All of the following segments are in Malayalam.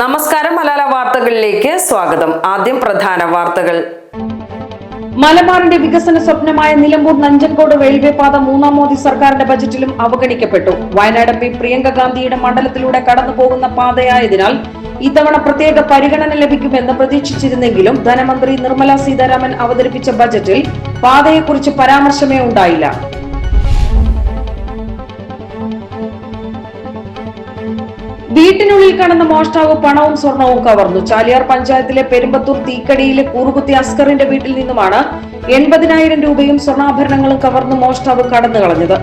നമസ്കാരം മലയാള വാർത്തകളിലേക്ക് സ്വാഗതം. ആദ്യം പ്രധാന വാർത്തകൾ. മലബാറിന്റെ വികസന സ്വപ്നമായ നിലമ്പൂർ നഞ്ചൻകോട് റെയിൽവേ പാത മൂന്നാം മോദി സർക്കാരിന്റെ ബജറ്റിലും അവഗണിക്കപ്പെട്ടു. വയനാട് പി പ്രിയങ്ക ഗാന്ധിയുടെ മണ്ഡലത്തിലൂടെ കടന്നുപോകുന്ന പാതയായതിനാൽ ഇത്തവണ പ്രത്യേക പരിഗണന ലഭിക്കുമെന്ന് പ്രതീക്ഷിച്ചിരുന്നെങ്കിലും ധനമന്ത്രി നിർമ്മല സീതാരാമൻ അവതരിപ്പിച്ച ബജറ്റിൽ പാതയെക്കുറിച്ച് പരാമർശമേ ഉണ്ടായില്ല. വീട്ടിനുള്ളിൽ കടന്ന മോഷ്ടാവ് പണവും സ്വർണവും കവർന്നു. ചാലിയാർ പഞ്ചായത്തിലെ പെരുമ്പത്തൂർ തീക്കടിയിലെ കൂറുകുത്തി അസ്കറിന്റെ വീട്ടിൽ നിന്നുമാണ് എൺപതിനായിരം രൂപയും സ്വർണാഭരണങ്ങളും കവർന്നു മോഷ്ടാവ് കടന്നു കളഞ്ഞത്.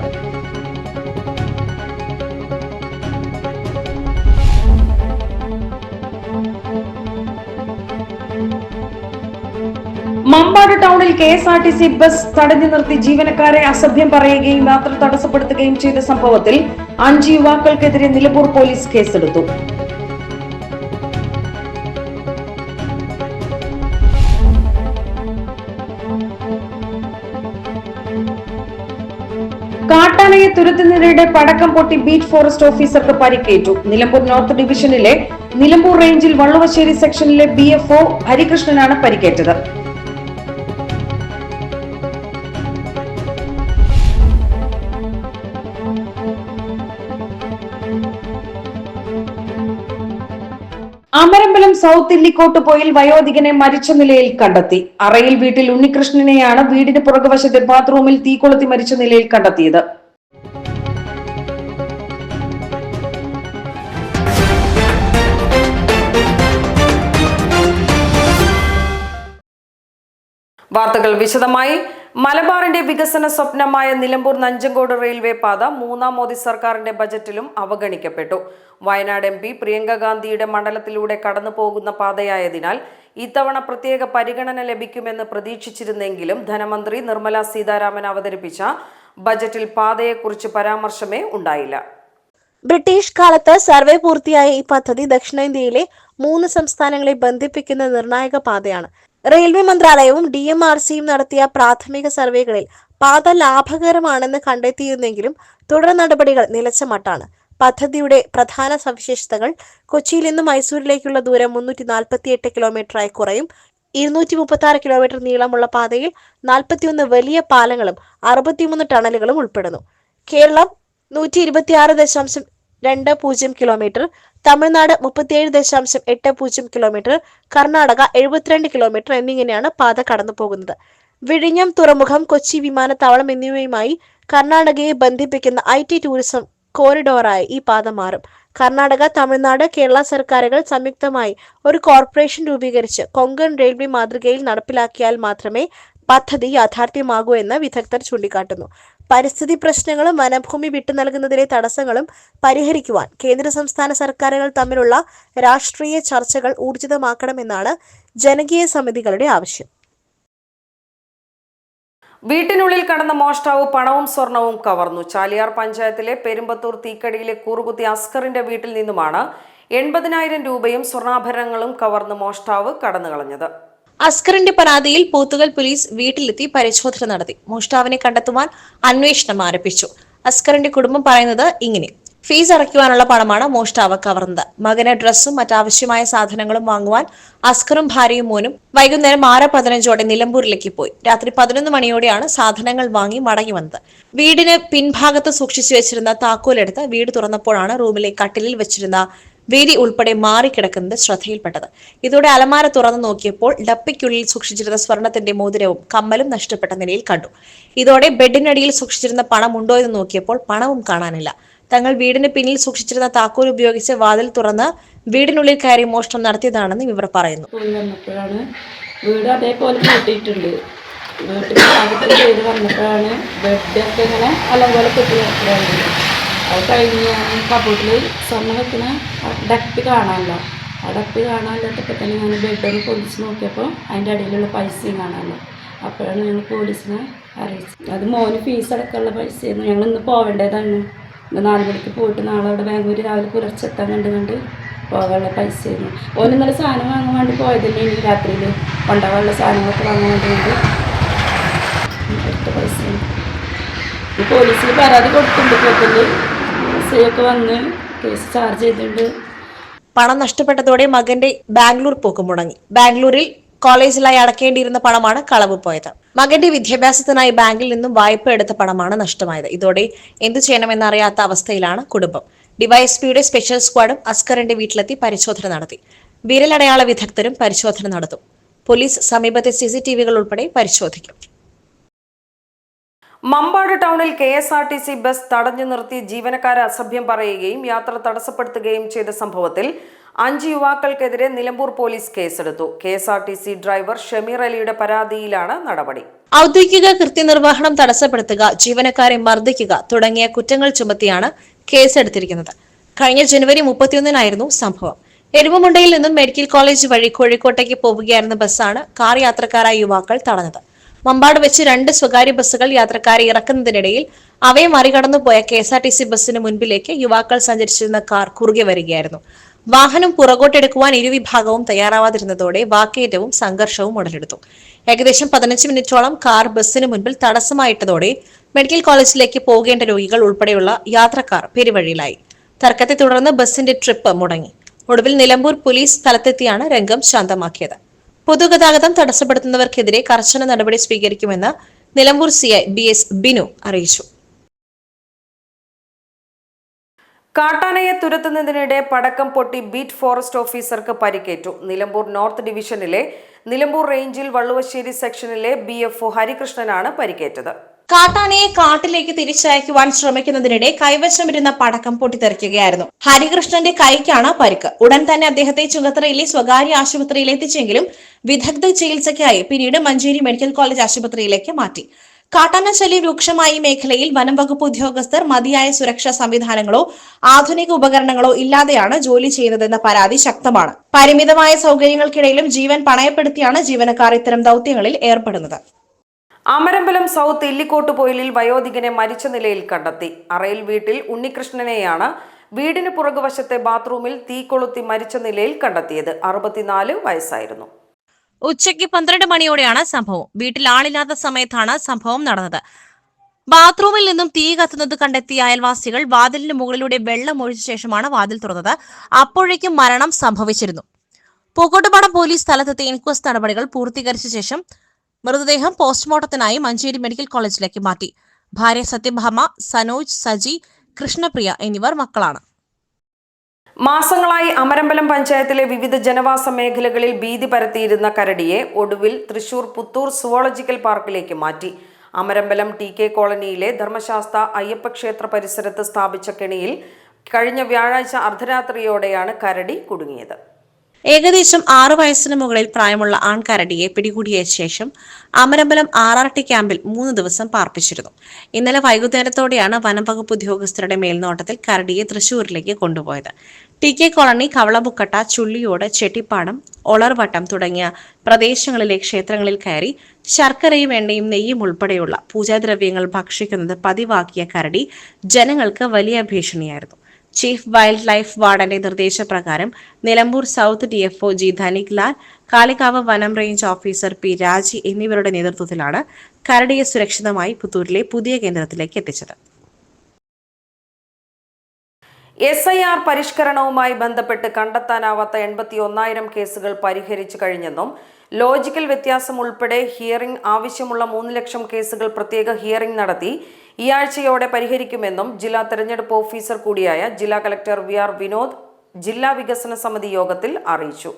മമ്പാട് ടൗണിൽ K S R T C bus തടഞ്ഞു നിർത്തി ജീവനക്കാരെ അസഭ്യം പറയുകയും യാത്ര തടസ്സപ്പെടുത്തുകയും ചെയ്ത സംഭവത്തിൽ അഞ്ച് യുവാക്കൾക്കെതിരെ നിലമ്പൂർ പോലീസ് കേസെടുത്തു. കാട്ടാനയെ തുരത്തുന്നതിനിടെ പടക്കം പൊട്ടി ബീറ്റ് ഫോറസ്റ്റ് ഓഫീസർക്ക് പരിക്കേറ്റു. നിലമ്പൂർ നോർത്ത് ഡിവിഷനിലെ നിലമ്പൂർ റേഞ്ചിൽ വള്ളുവശ്ശേരി സെക്ഷനിലെ ബി എഫ് ഒ ഹരികൃഷ്ണനാണ് പരിക്കേറ്റത്. അമരമ്പലം സൗത്ത് ഇല്ലിക്കോട്ടുപോയിൽ വയോധികനെ മരിച്ച നിലയിൽ കണ്ടെത്തി. അറയിൽ വീട്ടിൽ ഉണ്ണികൃഷ്ണനെയാണ് വീടിന് പുറകുവശത്തെ ബാത്റൂമിൽ തീ കൊളുത്തി മരിച്ച നിലയിൽ കണ്ടെത്തിയത്. വാർത്തകൾ വിശദമായി. മലബാറിന്റെ വികസന സ്വപ്നമായ നിലമ്പൂർ നഞ്ചങ്കോട് റെയിൽവേ പാത മൂന്നാം മോദി സർക്കാരിന്റെ ബജറ്റിലും അവഗണിക്കപ്പെട്ടു. വയനാട് എം പി പ്രിയങ്ക ഗാന്ധിയുടെ മണ്ഡലത്തിലൂടെ കടന്നു പോകുന്ന പാതയായതിനാൽ ഇത്തവണ പ്രത്യേക പരിഗണന ലഭിക്കുമെന്ന് പ്രതീക്ഷിച്ചിരുന്നെങ്കിലും ധനമന്ത്രി നിർമ്മല സീതാരാമൻ അവതരിപ്പിച്ച ബജറ്റിൽ പാതയെക്കുറിച്ച് പരാമർശമേ ഉണ്ടായില്ല. ബ്രിട്ടീഷ് കാലത്ത് സർവേ പൂർത്തിയായ ഈ പദ്ധതി ദക്ഷിണേന്ത്യയിലെ മൂന്ന് സംസ്ഥാനങ്ങളെ ബന്ധിപ്പിക്കുന്ന നിർണായക പാതയാണ്. റെയിൽവേ മന്ത്രാലയവും ഡി എം ആർ സിയും നടത്തിയ പ്രാഥമിക സർവേകളിൽ പാത ലാഭകരമാണെന്ന് കണ്ടെത്തിയിരുന്നെങ്കിലും തുടർ നടപടികൾ നിലച്ച മട്ടാണ്. പദ്ധതിയുടെ പ്രധാന സവിശേഷതകൾ കൊച്ചിയിൽ നിന്ന് മൈസൂരിലേക്കുള്ള ദൂരം മുന്നൂറ്റി നാൽപ്പത്തി എട്ട് കിലോമീറ്ററായി കുറയും. ഇരുന്നൂറ്റി മുപ്പത്തി ആറ് കിലോമീറ്റർ നീളമുള്ള പാതയിൽ നാൽപ്പത്തിയൊന്ന് വലിയ പാലങ്ങളും അറുപത്തിമൂന്ന് ടണലുകളും ഉൾപ്പെടുന്നു. കേരളം നൂറ്റി ഇരുപത്തിയാറ് ദശാംശം രണ്ട് പൂജ്യം കിലോമീറ്റർ തമിഴ്നാട് മുപ്പത്തിയേഴ് ദശാംശം എട്ട് പൂജ്യം കിലോമീറ്റർ കർണാടക എഴുപത്തിരണ്ട് കിലോമീറ്റർ എന്നിങ്ങനെയാണ് പാത കടന്നു പോകുന്നത്. വിഴിഞ്ഞം തുറമുഖം കൊച്ചി വിമാനത്താവളം എന്നിവയുമായി കർണാടകയെ ബന്ധിപ്പിക്കുന്ന ഐ ടി ടൂറിസം കോറിഡോറായി ഈ പാത മാറും. കർണാടക തമിഴ്നാട് കേരള സർക്കാരുകൾ സംയുക്തമായി ഒരു കോർപ്പറേഷൻ രൂപീകരിച്ച് കൊങ്കൺ റെയിൽവേ മാതൃകയിൽ നടപ്പിലാക്കിയാൽ മാത്രമേ പദ്ധതി യാഥാർത്ഥ്യമാകൂ എന്ന് വിദഗ്ധർ ചൂണ്ടിക്കാട്ടുന്നു. പരിസ്ഥിതി പ്രശ്നങ്ങളും വനഭൂമി വിട്ടു നൽകുന്നതിലെ തടസ്സങ്ങളും പരിഹരിക്കുവാൻ കേന്ദ്ര സംസ്ഥാന സർക്കാരുകൾ തമ്മിലുള്ള രാഷ്ട്രീയ ചർച്ചകൾ ഊർജിതമാക്കണമെന്നാണ് ജനകീയ സമിതികളുടെ ആവശ്യം. വീട്ടിനുള്ളിൽ കടന്ന മോഷ്ടാവ് പണവും സ്വർണവും കവർന്നു. ചാലിയാർ പഞ്ചായത്തിലെ പെരുമ്പത്തൂർ തീക്കടിയിലെ കൂറുകുത്തി അസ്കറിന്റെ വീട്ടിൽ നിന്നുമാണ് എൺപതിനായിരം രൂപയും സ്വർണാഭരണങ്ങളും കവർന്ന് മോഷ്ടാവ് കടന്നുകളഞ്ഞത്. അസ്കറിന്റെ പരാതിയിൽ പോത്തുകൽ പോലീസ് വീട്ടിലെത്തി പരിശോധന നടത്തി. മോഷ്ടാവിനെ കണ്ടെത്തുവാൻ അന്വേഷണം ആരംഭിച്ചു. അസ്കറിന്റെ കുടുംബം പറയുന്നത് ഇങ്ങനെ. ഫീസ് അടയ്ക്കുവാനുള്ള പണമാണ് മോഷ്ടാവ് കവർന്നത്. മകന് ഡ്രസ്സും മറ്റാവശ്യമായ സാധനങ്ങളും വാങ്ങുവാൻ അസ്കറും ഭാര്യയും മോനും വൈകുന്നേരം ആറ് പതിനഞ്ചോടെ നിലമ്പൂരിലേക്ക് പോയി. രാത്രി പതിനൊന്ന് മണിയോടെയാണ് സാധനങ്ങൾ വാങ്ങി മടങ്ങി വന്നത്. വീടിന് പിൻഭാഗത്ത് സൂക്ഷിച്ചു വെച്ചിരുന്ന താക്കോലെടുത്ത് വീട് തുറന്നപ്പോഴാണ് റൂമിലെ കട്ടിലിൽ വെച്ചിരുന്ന വേദി ഉൾപ്പെടെ മാറിക്കിടക്കുന്നത് ശ്രദ്ധയിൽപ്പെട്ടത്. ഇതോടെ അലമാര തുറന്നു നോക്കിയപ്പോൾ ഡപ്പിക്കുള്ളിൽ സൂക്ഷിച്ചിരുന്ന സ്വർണത്തിന്റെ മോതിരവും കമ്മലും നഷ്ടപ്പെട്ട നിലയിൽ കണ്ടു. ഇതോടെ ബെഡിനടിയിൽ സൂക്ഷിച്ചിരുന്ന പണം ഉണ്ടോ എന്ന് നോക്കിയപ്പോൾ പണവും കാണാനില്ല. തങ്ങൾ വീടിന് പിന്നിൽ സൂക്ഷിച്ചിരുന്ന താക്കോൽ ഉപയോഗിച്ച് വാതിൽ തുറന്ന് വീടിനുള്ളിൽ കയറി മോഷണം നടത്തിയതാണെന്ന് ഇവർ പറയുന്നു. വീട് അതേപോലെ അത് കഴിഞ്ഞ് കബോർഡിൽ സ്വർണം വെക്കുന്ന ഡപ്പി കാണാമല്ലോ. ആ ഡപ്പി കാണാനില്ലാത്തപ്പോൾ തന്നെ ഞാൻ ബെഡൊന്ന് പൊളിച്ച് നോക്കിയപ്പോൾ അതിന്റെ അടിയിലുള്ള പൈസയും കാണാമല്ലോ. അപ്പോഴാണ് ഞങ്ങൾ പോലീസിനെ അറിയിച്ചത്. അത് മോന് ഫീസ് അടക്കമുള്ള പൈസയായിരുന്നു. ഞങ്ങൾ ഇന്ന് പോവേണ്ടതാണ്. ഇന്ന് നാല് മണിക്ക് പോയിട്ട് നാളെ അവിടെ ബാംഗ്ലൂർ രാവിലെ പുലർച്ചെ എത്താൻ കണ്ട് കണ്ട് പോകാനുള്ള പൈസയായിരുന്നു. ഓന് ഇന്നലെ സാധനം വാങ്ങാൻ വേണ്ടി പോയതല്ലേ ഇനി രാത്രിയിൽ കൊണ്ടുപോകാനുള്ള സാധനങ്ങളൊക്കെ വാങ്ങാൻ വേണ്ടി കൊണ്ട് പൈസ പോലീസിൽ പരാതി കൊടുത്തിട്ടുണ്ട്. പോക്കൽ ഒക്കെ വന്ന് കേസ് ചാർജ് ചെയ്തിട്ടുണ്ട്. പണം നഷ്ടപ്പെട്ടതോടെ മകന്റെ ബാംഗ്ലൂർ പോക്ക് മുടങ്ങി. ബാംഗ്ലൂരിൽ കോളേജിലായി അടക്കേണ്ടിയിരുന്ന പണമാണ് കളവ് പോയത്. മകന്റെ വിദ്യാഭ്യാസത്തിനായി ബാങ്കിൽ നിന്നും വായ്പ എടുത്ത പണമാണ് നഷ്ടമായത്. ഇതോടെ എന്തു ചെയ്യണമെന്നറിയാത്ത അവസ്ഥയിലാണ് കുടുംബം. ഡിവൈഎസ്പിയുടെ സ്പെഷ്യൽ സ്ക്വാഡും അസ്കറിന്റെ വീട്ടിലെത്തി പരിശോധന നടത്തി. വിരലടയാള വിദഗ്ധരും പരിശോധന നടത്തും. പോലീസ് സമീപത്തെ സിസിടിവികൾ ഉൾപ്പെടെ പരിശോധിക്കും. മമ്പാട് ടൗണിൽ K S R T C bus തടഞ്ഞു നിർത്തി ജീവനക്കാരെ അസഭ്യം പറയുകയും യാത്ര തടസ്സപ്പെടുത്തുകയും ചെയ്ത സംഭവത്തിൽ അഞ്ച് യുവാക്കൾക്കെതിരെ നിലമ്പൂർ പോലീസ് കേസെടുത്തു. K S R T C driver Shameer അലിയുടെ പരാതിയിലാണ് നടപടി. ഔദ്യോഗിക കൃത്യനിർവഹണം തടസ്സപ്പെടുത്തുക ജീവനക്കാരെ മർദ്ദിക്കുക തുടങ്ങിയ കുറ്റങ്ങൾ ചുമത്തിയാണ് കേസെടുത്തിരിക്കുന്നത്. കഴിഞ്ഞ ജനുവരി മുപ്പത്തിയൊന്നിനായിരുന്നു സംഭവം. എരുമമുണ്ടയിൽ നിന്നും മെഡിക്കൽ കോളേജ് വഴി കോഴിക്കോട്ടേക്ക് പോവുകയായിരുന്ന ബസ്സാണ് കാർ യാത്രക്കാരായ യുവാക്കൾ തടഞ്ഞത്. മമ്പാട് വെച്ച് രണ്ട് സ്വകാര്യ ബസ്സുകൾ യാത്രക്കാരെ ഇറക്കുന്നതിനിടയിൽ അവയെ മറികടന്നു പോയ K S R T C ബസ്സിന് മുൻപിലേക്ക് യുവാക്കൾ സഞ്ചരിച്ചിരുന്ന കാർ കുറുകെ വരികയായിരുന്നു. വാഹനം പുറകോട്ടെടുക്കുവാൻ ഇരുവിഭാഗവും തയ്യാറാവാതിരുന്നതോടെ വാക്കേറ്റവും സംഘർഷവും ഉടലെടുത്തു. ഏകദേശം പതിനഞ്ച് മിനിറ്റോളം കാർ ബസ്സിന് മുൻപിൽ തടസ്സമായിട്ടതോടെ മെഡിക്കൽ കോളേജിലേക്ക് പോകേണ്ട രോഗികൾ ഉൾപ്പെടെയുള്ള യാത്രക്കാർ പെരുവഴിയിലായി. തർക്കത്തെ തുടർന്ന് ബസിന്റെ ട്രിപ്പ് മുടങ്ങി. ഒടുവിൽ നിലമ്പൂർ പോലീസ് സ്ഥലത്തെത്തിയാണ് രംഗം ശാന്തമാക്കിയത്. പൊതുഗതാഗതം തടസ്സപ്പെടുത്തുന്നവർക്കെതിരെ കർശന നടപടി സ്വീകരിക്കുമെന്ന് Nilambur CI B S Binu അറിയിച്ചു. കാട്ടാനയെ തുരത്തുന്നതിനിടെ പടക്കം പൊട്ടി ബീറ്റ് ഫോറസ്റ്റ് ഓഫീസർക്ക് പരിക്കേറ്റു. നിലമ്പൂർ നോർത്ത് ഡിവിഷനിലെ നിലമ്പൂർ റേഞ്ചിൽ വള്ളുവശ്ശേരി സെക്ഷനിലെ ബി എഫ് ഒ ഹരികൃഷ്ണനാണ് പരിക്കേറ്റത്. കാട്ടാനയെ കാട്ടിലേക്ക് തിരിച്ചയക്കുവാൻ ശ്രമിക്കുന്നതിനിടെ കൈവശമിരുന്ന പടക്കം പൊട്ടിത്തെറിക്കുകയായിരുന്നു. ഹരികൃഷ്ണന്റെ കൈക്കാണ് പരിക്ക്. ഉടൻ തന്നെ അദ്ദേഹത്തെ ചുങ്കത്തറയിലെ സ്വകാര്യ ആശുപത്രിയിൽ എത്തിച്ചെങ്കിലും വിദഗ്ധ ചികിത്സയ്ക്കായി പിന്നീട് മഞ്ചേരി മെഡിക്കൽ കോളേജ് ആശുപത്രിയിലേക്ക് മാറ്റി. കാട്ടാന ശല്യം രൂക്ഷമായ മേഖലയിൽ വനം വകുപ്പ് ഉദ്യോഗസ്ഥർ മതിയായ സുരക്ഷാ സംവിധാനങ്ങളോ ആധുനിക ഉപകരണങ്ങളോ ഇല്ലാതെയാണ് ജോലി ചെയ്യുന്നതെന്ന പരാതി ശക്തമാണ്. പരിമിതമായ സൗകര്യങ്ങൾക്കിടയിലും ജീവൻ പണയപ്പെടുത്തിയാണ് ജീവനക്കാർ ഇത്തരം ദൌത്യങ്ങളിൽ ഏർപ്പെടുന്നത്. അമരമ്പലം സൗത്ത് ഇല്ലിക്കോട്ട് പോയിലിൽ വയോധികനെ മരിച്ച നിലയിൽ കണ്ടെത്തി. അറയിൽ വീട്ടിൽ ഉണ്ണികൃഷ്ണനെയാണ് വീടിന് പുറകുവശത്തെ ബാത്റൂമിൽ തീ കൊളുത്തി മരിച്ച നിലയിൽ കണ്ടെത്തിയത്. അറുപത്തിനാല് വയസ്സായിരുന്നു. ഉച്ചയ്ക്ക് പന്ത്രണ്ട് മണിയോടെയാണ് സംഭവം. വീട്ടിൽ ആളില്ലാത്ത സമയത്താണ് സംഭവം നടന്നത്. ബാത്റൂമിൽ നിന്നും തീ കത്തുന്നത് കണ്ടെത്തിയ അയൽവാസികൾ വാതിലിന് മുകളിലൂടെ വെള്ളം ഒഴിച്ച ശേഷമാണ് വാതിൽ തുറന്നത്. അപ്പോഴേക്കും മരണം സംഭവിച്ചിരുന്നു. പൂക്കോട്ടുപാടം പോലീസ് സ്ഥലത്തെത്തി ഇൻക്വസ്റ്റ് നടപടികൾ പൂർത്തീകരിച്ച ശേഷം മൃതദേഹം പോസ്റ്റ്മോർട്ടത്തിനായി മഞ്ചേരി മെഡിക്കൽ കോളേജിലേക്ക് മാറ്റി. ഭാര്യ സത്യഭാമ സനോജ് സജി കൃഷ്ണപ്രിയ എന്നിവർ മക്കളാണ്. മാസങ്ങളായി അമരമ്പലം പഞ്ചായത്തിലെ വിവിധ ജനവാസ മേഖലകളിൽ ഭീതി പരത്തിയിരുന്ന കരടിയെ ഒടുവിൽ തൃശൂർ പുത്തൂർ സുവോളജിക്കൽ പാർക്കിലേക്ക് മാറ്റി. അമരമ്പലം ടി കെ കോളനിയിലെ ധർമ്മശാസ്ത്ര അയ്യപ്പക്ഷേത്ര പരിസരത്ത് സ്ഥാപിച്ച കെണിയിൽ കഴിഞ്ഞ വ്യാഴാഴ്ച അർദ്ധരാത്രിയോടെയാണ് കരടി കുടുങ്ങിയത്. ഏകദേശം ആറു വയസ്സിന് മുകളിൽ പ്രായമുള്ള ആൺകരടിയെ പിടികൂടിയ ശേഷം അമരമ്പലം ആർ ആർ ടി ക്യാമ്പിൽ മൂന്ന് ദിവസം പാർപ്പിച്ചിരുന്നു. ഇന്നലെ വൈകുന്നേരത്തോടെയാണ് വനം വകുപ്പ് ഉദ്യോഗസ്ഥരുടെ മേൽനോട്ടത്തിൽ കരടിയെ തൃശൂരിലേക്ക് കൊണ്ടുപോയത്. T K colony Kavalabukkatta Chulliyode Chettippadam Olarvattam തുടങ്ങിയ പ്രദേശങ്ങളിലെ ക്ഷേത്രങ്ങളിൽ കയറി ശർക്കരയും എണ്ണയും നെയ്യും ഉൾപ്പെടെയുള്ള പൂജാദ്രവ്യങ്ങൾ ഭക്ഷിക്കുന്നത് പതിവാക്കിയ കരടി ജനങ്ങൾക്ക് വലിയ ഭീഷണിയായിരുന്നു. ചീഫ് വൈൽഡ് ലൈഫ് വാർഡന്റെ നിർദ്ദേശപ്രകാരം Nilambur south DFO G Dhanik Lal Kalikavu വനം റേഞ്ച് ഓഫീസർ പി രാജി എന്നിവരുടെ നേതൃത്വത്തിലാണ് കരടിയെ സുരക്ഷിതമായി പുത്തൂരിലെ പുതിയ കേന്ദ്രത്തിലേക്ക് എത്തിച്ചത്. എസ് ഐ ആർ പരിഷ്കരണവുമായി ബന്ധപ്പെട്ട് കണ്ടെത്താനാവാത്ത എൺപത്തി ഒന്നായിരം കേസുകൾ പരിഹരിച്ചു കഴിഞ്ഞെന്നും ലോജിക്കൽ വ്യത്യാസം ഉൾപ്പെടെ ഹിയറിംഗ് ആവശ്യമുള്ള മൂന്ന് ലക്ഷം കേസുകൾ പ്രത്യേക ഹിയറിംഗ് നടത്തി ഈ ആഴ്ചയോടെ പരിഹരിക്കുമെന്നും ജില്ലാ തെരഞ്ഞെടുപ്പ് ഓഫീസർ കൂടിയായ ജില്ലാ കളക്ടർ വി ആർ വിനോദ് ജില്ലാ വികസന സമിതി യോഗത്തിൽ അറിയിച്ചു.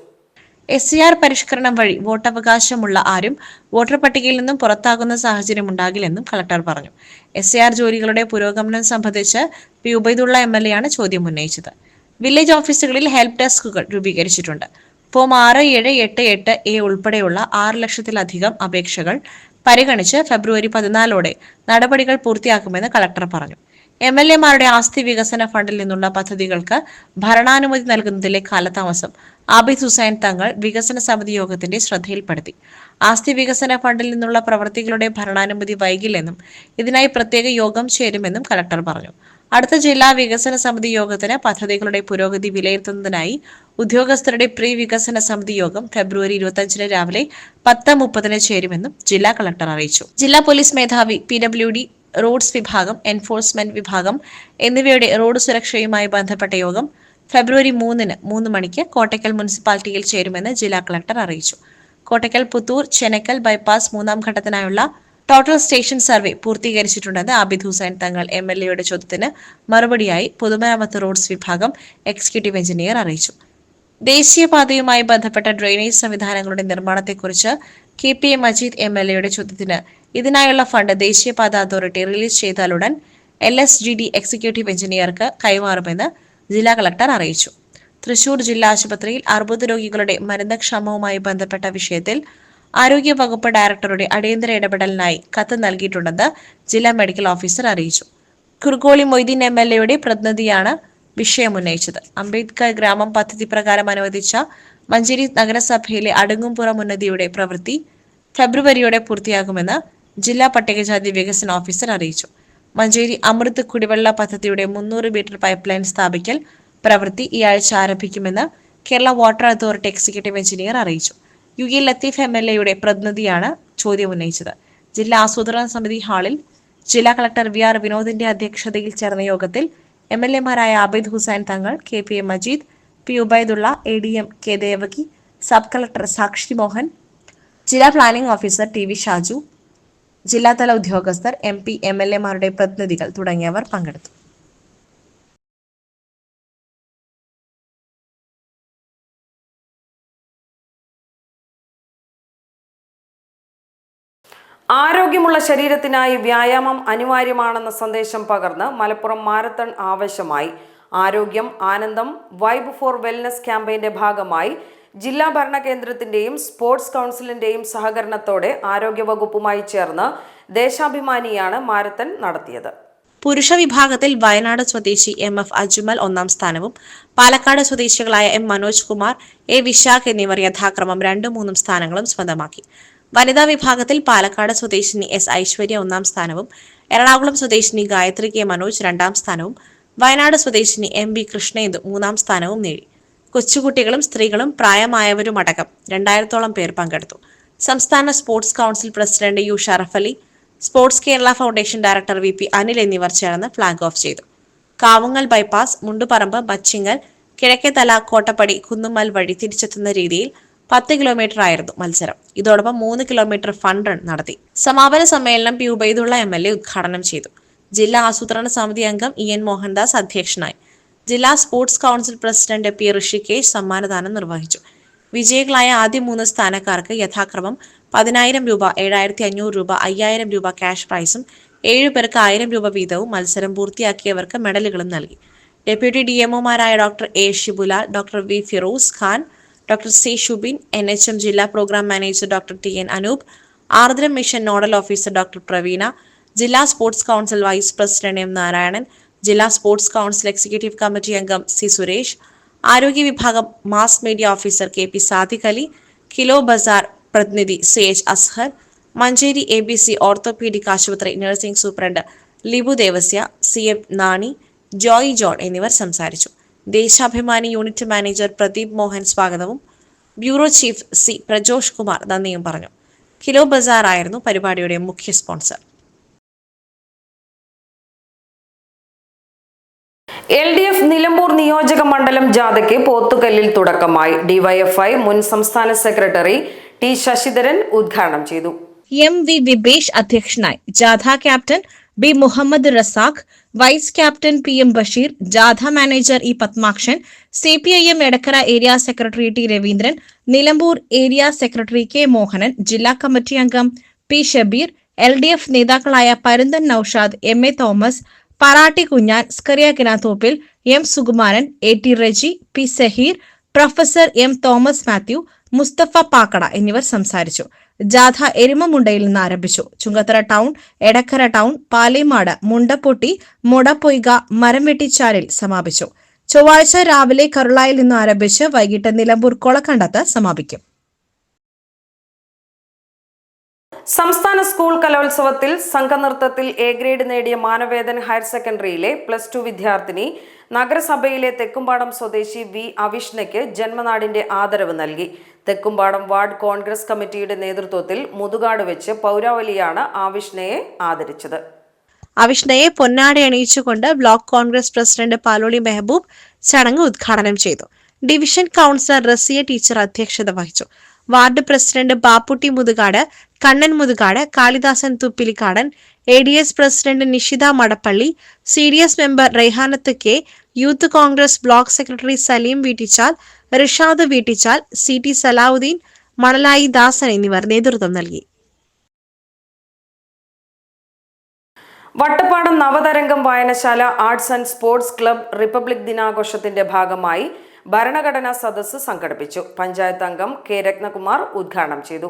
എസ് സി ആർ പരിഷ്കരണം വഴി വോട്ടവകാശമുള്ള ആരും വോട്ടർ പട്ടികയിൽ നിന്നും പുറത്താകുന്ന സാഹചര്യം ഉണ്ടാകില്ലെന്നും കളക്ടർ പറഞ്ഞു. എസ് സി ആർ ജോലികളുടെ പുരോഗമനം സംബന്ധിച്ച് P Ubaidulla M L A ആണ് ചോദ്യം ഉന്നയിച്ചത്. വില്ലേജ് ഓഫീസുകളിൽ ഹെൽപ്പ് ഡെസ്കുകൾ രൂപീകരിച്ചിട്ടുണ്ട്. ഫോം ആറ് ഏഴ് എട്ട് എട്ട് എ ഉൾപ്പെടെയുള്ള ആറ് ലക്ഷത്തിലധികം അപേക്ഷകൾ പരിഗണിച്ച് ഫെബ്രുവരി പതിനാലോടെ നടപടികൾ പൂർത്തിയാക്കുമെന്ന് കളക്ടർ പറഞ്ഞു. എം എൽ എമാരുടെ ആസ്തി വികസന ഫണ്ടിൽ നിന്നുള്ള പദ്ധതികൾക്ക് ഭരണാനുമതി നൽകുന്നതിലെ കാലതാമസം ആബിദ് ഹുസൈൻ തങ്ങൾ വികസന സമിതി യോഗത്തിന്റെ ശ്രദ്ധയിൽപ്പെടുത്തി. ആസ്തി വികസന ഫണ്ടിൽ നിന്നുള്ള പ്രവൃത്തികളുടെ ഭരണാനുമതി വൈകില്ലെന്നും ഇതിനായി പ്രത്യേക യോഗം ചേരുമെന്നും കലക്ടർ പറഞ്ഞു. അടുത്ത ജില്ലാ വികസന സമിതി യോഗത്തിന് പദ്ധതികളുടെ പുരോഗതി വിലയിരുത്തുന്നതിനായി ഉദ്യോഗസ്ഥരുടെ പ്രീ വികസന സമിതി യോഗം ഫെബ്രുവരി ഇരുപത്തിയഞ്ചിന് രാവിലെ പത്ത് മുപ്പതിന് ചേരുമെന്നും ജില്ലാ കളക്ടർ അറിയിച്ചു. ജില്ലാ പോലീസ് മേധാവി പി ഡബ്ല്യു ഡി റോഡ്സ് വിഭാഗം എൻഫോഴ്സ്മെന്റ് വിഭാഗം എന്നിവയുടെ റോഡ് സുരക്ഷയുമായി ബന്ധപ്പെട്ട യോഗം ഫെബ്രുവരി മൂന്നിന് മൂന്ന് മണിക്ക് കോട്ടയ്ക്കൽ മുനിസിപ്പാലിറ്റിയിൽ ചേരുമെന്ന് ജില്ലാ കളക്ടർ അറിയിച്ചു. കോട്ടയ്ക്കൽ പുത്തൂർ ചെനക്കൽ ബൈപ്പാസ് മൂന്നാം ഘട്ടത്തിനായുള്ള ടോട്ടൽ സ്റ്റേഷൻ സർവേ പൂർത്തീകരിച്ചിട്ടുണ്ടെന്ന് ആബിദ് ഹുസൈൻ തങ്ങൾ എം എൽ എയുടെ ചോദ്യത്തിന് മറുപടിയായി പൊതുമരാമത്ത് റോഡ്സ് വിഭാഗം എക്സിക്യൂട്ടീവ് എഞ്ചിനീയർ അറിയിച്ചു. ദേശീയപാതയുമായി ബന്ധപ്പെട്ട ഡ്രെയിനേജ് സംവിധാനങ്ങളുടെ നിർമ്മാണത്തെക്കുറിച്ച് K P A Majeed M L എയുടെ ചോദ്യത്തിന് ഇതിനായുള്ള ഫണ്ട് ദേശീയപാത authority release ചെയ്താലുടൻ L S G D executive എഞ്ചിനീയർക്ക് കൈമാറുമെന്ന് ജില്ലാ കളക്ടർ അറിയിച്ചു. തൃശൂർ ജില്ലാ ആശുപത്രിയിൽ അർബുദ രോഗികളുടെ മരുന്നക്ഷാമവുമായി ബന്ധപ്പെട്ട വിഷയത്തിൽ ആരോഗ്യ വകുപ്പ് ഡയറക്ടറുടെ അടിയന്തര ഇടപെടലിനായി കത്ത് നൽകിയിട്ടുണ്ടെന്ന് ജില്ലാ മെഡിക്കൽ ഓഫീസർ അറിയിച്ചു. കുറുക്കോളി മൊയ്തീൻ എം എൽ എയുടെ പ്രതിനിധിയാണ് വിഷയം ഉന്നയിച്ചത്. അംബേദ്കർ ഗ്രാമം പദ്ധതി പ്രകാരം അനുവദിച്ച മഞ്ചേരി നഗരസഭയിലെ അടുങ്ങുംപുറം ഉന്നതിയുടെ പ്രവൃത്തി ഫെബ്രുവരിയോടെ പൂർത്തിയാകുമെന്ന് ജില്ലാ പട്ടികജാതി വികസന ഓഫീസർ അറിയിച്ചു. മഞ്ചേരി അമൃത് കുടിവെള്ള പദ്ധതിയുടെ മുന്നൂറ് മീറ്റർ പൈപ്പ് ലൈൻ സ്ഥാപിക്കൽ പ്രവൃത്തി ഈ ആഴ്ച ആരംഭിക്കുമെന്ന് Kerala water authority executive engineer അറിയിച്ചു. U A Latheef M L എയുടെ പ്രതിനിധിയാണ് ചോദ്യം ഉന്നയിച്ചത്. ജില്ലാ ആസൂത്രണ സമിതി ഹാളിൽ ജില്ലാ കളക്ടർ വി ആർ വിനോദിന്റെ അധ്യക്ഷതയിൽ ചേർന്ന യോഗത്തിൽ M L എമാരായ Abid Hussain Thangal K P A Majeed P Ubaidulla A D M K Devaki sub collector Sakshi Mohan ജില്ലാ planning officer T V Shaju ജില്ലാതല ഉദ്യോഗസ്ഥർ എം പി എം എൽ എമാരുടെ പ്രതിനിധികൾ തുടങ്ങിയവർ പങ്കെടുത്തു. ആരോഗ്യമുള്ള ശരീരത്തിനായി വ്യായാമം അനിവാര്യമാണെന്ന സന്ദേശം പകർന്ന് മലപ്പുറം മാരത്തൺ ആവശ്യമായി ആരോഗ്യം ആനന്ദം വൈബ് ഫോർ വെൽനസ് ക്യാമ്പയിന്റെ ഭാഗമായി ജില്ലാ ഭരണകേന്ദ്രത്തിന്റെയും സ്പോർട്സ് കൗൺസിലിന്റെയും സഹകരണത്തോടെ ആരോഗ്യവകുപ്പുമായി ചേർന്ന് ദേശാഭിമാനിയാണ് മാരത്തൺ നടത്തിയത്. പുരുഷ വിഭാഗത്തിൽ വയനാട് സ്വദേശി എം എഫ് അജ്മൽ ഒന്നാം സ്ഥാനവും പാലക്കാട് സ്വദേശികളായ എം മനോജ് കുമാർ എ വിശാഖ് എന്നിവർ യഥാക്രമം രണ്ടും മൂന്നും സ്ഥാനങ്ങളും സ്വന്തമാക്കി. വനിതാ വിഭാഗത്തിൽ പാലക്കാട് സ്വദേശിനി എസ് ഐശ്വര്യ ഒന്നാം സ്ഥാനവും എറണാകുളം സ്വദേശിനി ഗായത്രി കെ മനോജ് രണ്ടാം സ്ഥാനവും വയനാട് സ്വദേശിനി എം വി കൃഷ്ണേന്ദു മൂന്നാം സ്ഥാനവും നേടി. കൊച്ചുകുട്ടികളും സ്ത്രീകളും പ്രായമായവരും പ്രായമായവരുമടക്കം രണ്ടായിരത്തോളം പേർ പങ്കെടുത്തു. സംസ്ഥാന sports council president U Sharaf Ali sports Kerala foundation director V P Anil എന്നിവർ ചേർന്ന് ഫ്ളാഗ് ഓഫ് ചെയ്തു. കാവുങ്ങൽ ബൈപ്പാസ് മുണ്ടുപറമ്പ് ബച്ചിങ്ങൽ കിഴക്കേതല കോട്ടപ്പടി കുന്നുമ്മൽ വഴി തിരിച്ചെത്തുന്ന രീതിയിൽ പത്ത് കിലോമീറ്റർ ആയിരുന്നു മത്സരം. ഇതോടൊപ്പം മൂന്ന് കിലോമീറ്റർ ഫണ്ട് റൺ നടത്തി. സമാപന സമ്മേളനം P Ubaidulla M L A ഉദ്ഘാടനം ചെയ്തു. ജില്ലാ ആസൂത്രണ സമിതി അംഗം ഇ എൻ മോഹൻദാസ് അധ്യക്ഷനായി. ജില്ലാ sports council president P Rishikesh സമ്മാനദാനം നിർവഹിച്ചു. വിജയികളായ ആദ്യ മൂന്ന് സ്ഥാനക്കാർക്ക് യഥാക്രമം പതിനായിരം രൂപ ഏഴായിരത്തി അഞ്ഞൂറ് രൂപ അയ്യായിരം രൂപ ക്യാഷ് പ്രൈസും ഏഴു പേർക്ക് ആയിരം രൂപ വീതവും മത്സരം പൂർത്തിയാക്കിയവർക്ക് മെഡലുകളും നൽകി. Deputy D എംഒമാരായ doctor A Shibulal doctor V Firoz Khan doctor C Shubin N H M ജില്ലാ programme manager doctor T N Anoop Ardram mission nodal officer doctor Praveena ജില്ലാ sports council vice president M Narayanan ജില്ലാ സ്പോർട്സ് കൗൺസിൽ എക്സിക്യൂട്ടീവ് കമ്മിറ്റി അംഗം സി സുരേഷ് ആരോഗ്യ വിഭാഗം mass media officer K P Sadiq Ali Kilo Bazaar പ്രതിനിധി C H Azhar Manjeri A B C orthopaedic ആശുപത്രി nursing superintendent Libu Devasia C M Nani Joy John എന്നിവർ സംസാരിച്ചു. ദേശാഭിമാനി യൂണിറ്റ് മാനേജർ പ്രദീപ് മോഹൻ സ്വാഗതവും. Bureau chief C Prajosh Kumar നന്ദിയും പറഞ്ഞു. കിലോ ബസാർ ആയിരുന്നു പരിപാടിയുടെ മുഖ്യ sponsor. L D F Nilambur നിയോജക മണ്ഡലം ജാഥയ്ക്ക് പോത്തുകല്ലിൽ തുടക്കമായി. ഡിവൈഎഫ്ഐ മുൻ സംസ്ഥാന സെക്രട്ടറി ടി ശശിധരൻ ഉദ്ഘാടനം ചെയ്തു. എം വി വിബേഷ് അധ്യക്ഷനായി ജാഥ captain B Muhammad Razak vice captain P M Basheer ജാഥ manager E Padmakshan C P I M Edakkara area secretary T Raveendran Nilambur area secretary K Mohanan ജില്ലാ കമ്മിറ്റി അംഗം P Shabeer L D F നേതാക്കളായ Parunthan Noushad M A Thomas Paratti Kunjan Scaria Kinathoppil M Sukumaran A T Reji P Saheer professor M Thomas Mathew Musthafa Pakkada എന്നിവർ സംസാരിച്ചു. ജാഥ എരുമമുണ്ടയിൽ നിന്ന് ആരംഭിച്ചു. ചുങ്കത്തറ ടൗൺ എടക്കര ടൗൺ പാലേമാട് മുണ്ടപ്പൊട്ടി മുടപ്പൊയ്ക മരംവെട്ടിച്ചാലിൽ സമാപിച്ചു. ചൊവ്വാഴ്ച രാവിലെ കരുളായിൽ നിന്ന് ആരംഭിച്ച് വൈകിട്ട് നിലമ്പൂർ കൊളക്കണ്ടത്ത് സമാപിക്കും. സംസ്ഥാന സ്കൂൾ കലോത്സവത്തിൽ സംഘനൃത്തത്തിൽ എ ഗ്രേഡ് നേടിയ മാനവേദൻ ഹയർ സെക്കൻഡറിയിലെ പ്ലസ് ടു വിദ്യാർത്ഥിനി നഗരസഭയിലെ തെക്കുംപാടം സ്വദേശി വി അവിഷ്ണയ്ക്ക് ജന്മനാടിന്റെ ആദരവ് നൽകി. തെക്കുംപാടം വാർഡ് കോൺഗ്രസ് കമ്മിറ്റിയുടെ നേതൃത്വത്തിൽ മുതുകാട് വെച്ച് പൗരാവലിയാണ് ആവിഷ്ണയെ ആദരിച്ചത്. അവിഷ്ണയെ പൊന്നാടി അണിയിച്ചുകൊണ്ട് ബ്ലോക്ക് കോൺഗ്രസ് പ്രസിഡന്റ് പാലോളി മെഹബൂബ് ചടങ്ങ് ഉദ്ഘാടനം ചെയ്തു. ഡിവിഷൻ കൗൺസിലർ റസിയ ടീച്ചർ അധ്യക്ഷത വഹിച്ചു. Ward president Bapputty Muthukad Kannan Muthukad Kalidasan Thuppilikkadan A D S president Nishitha Madappally C D S member Raihanath K youth Congress block secretary Saleem Veettichal Rishad Veettichal C T Salahuddin Manalayi Dasan എന്നിവർ നേതൃത്വം നൽകി. വട്ടപ്പാടം നവതരംഗം വായനശാല arts and sports club republic ദിനാഘോഷത്തിന്റെ ഭാഗമായി ഭരണഘടനാ സദസ്സ് സംഘടിപ്പിച്ചു. പഞ്ചായത്ത് അംഗം കെ രത്നകുമാർ ഉദ്ഘാടനം ചെയ്തു.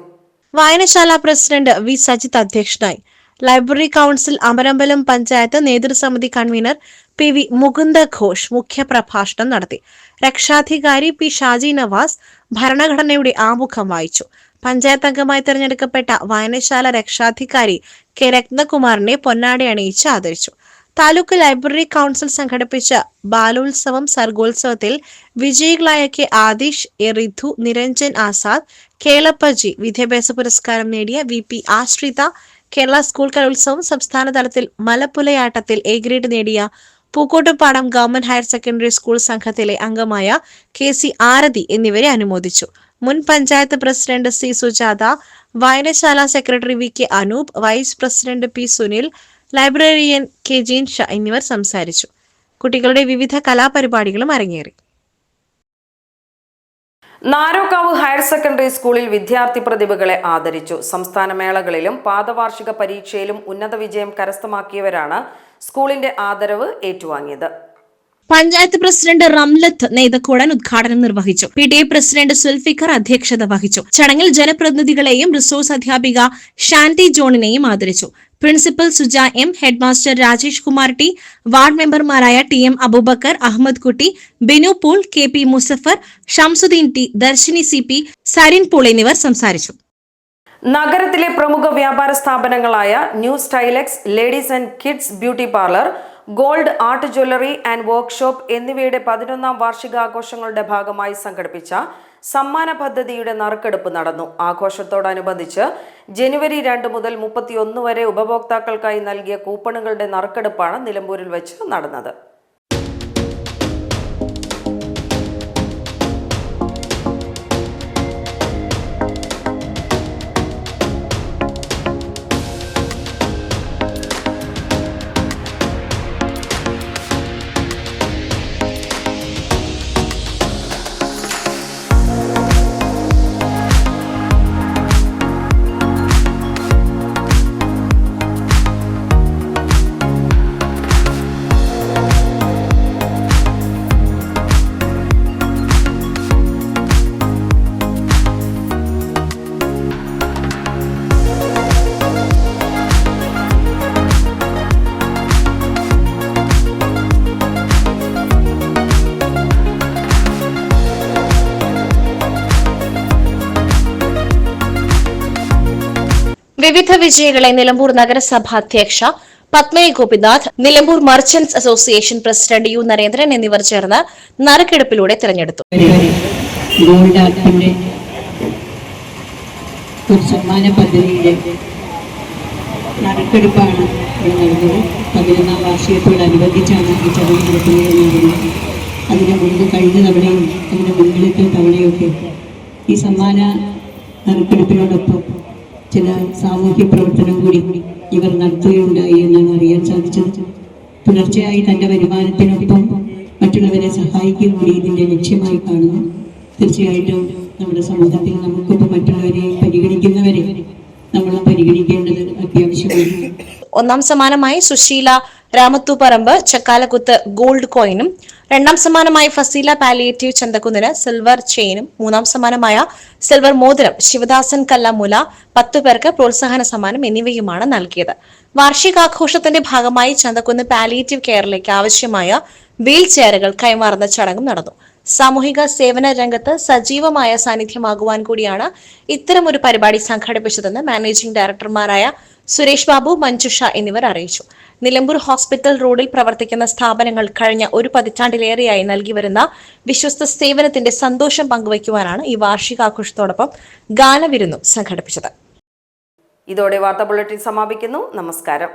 വായനശാല പ്രസിഡന്റ് വി സജിത് അധ്യക്ഷനായി. Library council Amarambalam panchayat നേതൃസമിതി convener P V Mukunda Ghosh മുഖ്യപ്രഭാഷണം നടത്തി. രക്ഷാധികാരി പി ഷാജി നവാസ് ഭരണഘടനയുടെ ആമുഖം വായിച്ചു. പഞ്ചായത്ത് അംഗമായി തിരഞ്ഞെടുക്കപ്പെട്ട വായനശാല രക്ഷാധികാരി കെ രത്നകുമാറിനെ പൊന്നാടി അണിയിച്ച് ആദരിച്ചു. താലൂക്ക് ലൈബ്രറി കൗൺസിൽ സംഘടിപ്പിച്ച ബാലോത്സവം സർഗോത്സവത്തിൽ വിജയികളായ കെ ആദിഷ് എ റിധു നിരഞ്ജൻ ആസാദ് കേളപ്പജി വിദ്യാഭ്യാസ പുരസ്കാരം നേടിയ വി പി ആശ്രിത കേരള സ്കൂൾ കലോത്സവം സംസ്ഥാന തലത്തിൽ മലപ്പുലയാട്ടത്തിൽ എ ഗ്രേഡ് നേടിയ Pookkottupadam government higher secondary school സംഘത്തിലെ അംഗമായ കെ സി ആരതി എന്നിവരെ അനുമോദിച്ചു. മുൻ പഞ്ചായത്ത് പ്രസിഡന്റ് സി സുജാത വായനശാല secretary V K Anoop vice president P Sunil librarian K Jeen Sha എന്നിവർ സംസാരിച്ചു. കുട്ടികളുടെ വിവിധ കലാപരിപാടികളും അരങ്ങേറി. നാരോക്കാവ് ഹയർ സെക്കൻഡറി സ്കൂളിൽ വിദ്യാർത്ഥി പ്രതിഭകളെ ആദരിച്ചു. സംസ്ഥാന മേളകളിലും പാദവാർഷിക പരീക്ഷയിലും ഉന്നത വിജയം കരസ്ഥമാക്കിയവരാണ് സ്കൂളിന്റെ ആദരവ് ഏറ്റുവാങ്ങിയത്. പഞ്ചായത്ത് പ്രസിഡന്റ് റംലത്ത് നെയ്തക്കോടൻ ഉദ്ഘാടനം നിർവഹിച്ചു. P T A president Sulfikkar അധ്യക്ഷത വഹിച്ചു. ചടങ്ങിൽ ജനപ്രതിനിധികളെയും റിസോഴ്സ് അധ്യാപിക ഷാന്റി ജോണിനെയും ആദരിച്ചു. Principal Suja M headmaster Rajesh Kumar T ward മെമ്പർമാരായ T M Abubakar Ahammed Kutty Binu Paul K P Muzaffar Shamsudheen T Darshini C P Sarin Paul എന്നിവർ സംസാരിച്ചു. നഗരത്തിലെ പ്രമുഖ വ്യാപാര സ്ഥാപനങ്ങളായ new Stylex ladies and kids beauty parlour gold art jewellery and workshop എന്നിവയുടെ പതിനൊന്നാം വാർഷികാഘോഷങ്ങളുടെ ഭാഗമായി സംഘടിപ്പിച്ച സമ്മാന പദ്ധതിയുടെ നറുക്കെടുപ്പ് നടന്നു. ആഘോഷത്തോടനുബന്ധിച്ച് ജനുവരി രണ്ട് മുതൽ മുപ്പത്തിയൊന്ന് വരെ ഉപഭോക്താക്കൾക്കായി നൽകിയ കൂപ്പണുകളുടെ നറുക്കെടുപ്പാണ് നിലമ്പൂരിൽ വെച്ച് നടന്നത്. വിവിധ വിജയികളെ നിലമ്പൂർ നഗരസഭ അധ്യക്ഷ Padmaya Gopinath Nilambur merchants association president U Narendran എന്നിവർ ചേർന്ന് നറുക്കെടുപ്പിലൂടെ തിരഞ്ഞെടുത്തു. സമ്മാന പദ്ധതിയുടെ കഴിഞ്ഞ തവണയും അതിന് മുൻപിലത്തെ തവണയൊക്കെ ഈ സമ്മാന നറുക്കെടുപ്പിനോടൊപ്പം ചില സാമൂഹ്യ പ്രവർത്തനം കൂടി ഇവർ നടത്തുകയുണ്ടായി എന്നാണ് അറിയാൻ സാധിച്ചത്. തുടർച്ചയായി തന്റെ വരുമാനത്തിനൊപ്പം മറ്റുള്ളവരെ സഹായിക്കുക കൂടി ഇതിന്റെ ലക്ഷ്യമായി കാണുന്നു. തീർച്ചയായിട്ടും നമ്മുടെ സമൂഹത്തിൽ നമുക്കിപ്പോൾ മറ്റുള്ളവരെ പരിഗണിക്കുന്നവരെ നമ്മൾ പരിഗണിക്കേണ്ടത് അത്യാവശ്യമാണ്. ഒന്നാം സമ്മാനമായി സുശീല രാമത്തുപറമ്പ് ചക്കാലക്കുത്ത് ഗോൾഡ് കോയിനും രണ്ടാം സമ്മാനമായി ഫസീല പാലിയേറ്റീവ് ചന്തക്കുന്നിന് സിൽവർ ചെയിനും മൂന്നാം സമ്മാനമായ സിൽവർ മോതിരം ശിവദാസൻ കല്ലമുല പത്തു പേർക്ക് പ്രോത്സാഹന സമ്മാനം എന്നിവയുമാണ് നൽകിയത്. വാർഷികാഘോഷത്തിന്റെ ഭാഗമായി ചന്തക്കുന്ന് പാലിയേറ്റീവ് കെയറിലേക്ക് ആവശ്യമായ വീൽ ചെയറുകൾ കൈമാറുന്ന ചടങ്ങും നടന്നു. സാമൂഹിക സേവന രംഗത്ത് സജീവമായ സാന്നിധ്യമാകുവാൻ കൂടിയാണ് ഇത്തരമൊരു പരിപാടി സംഘടിപ്പിച്ചതെന്ന് മാനേജിംഗ് ഡയറക്ടർമാരായ സുരേഷ് ബാബു മഞ്ജുഷ എന്നിവർ അറിയിച്ചു. നിലമ്പൂർ ഹോസ്പിറ്റൽ റോഡിൽ പ്രവർത്തിക്കുന്ന സ്ഥാപനങ്ങൾ കഴിഞ്ഞ ഒരു പതിറ്റാണ്ടിലേറെയായി നൽകി വരുന്ന വിശ്വസ്ത സേവനത്തിന്റെ സന്തോഷം പങ്കുവയ്ക്കുവാനാണ് ഈ വാർഷികാഘോഷത്തോടൊപ്പം ഗാനവിരുന്നു സംഘടിപ്പിച്ചത്. ഇതോടെ വാർത്താ ബുള്ളറ്റിൻ സമാപിക്കുന്നു. നമസ്കാരം.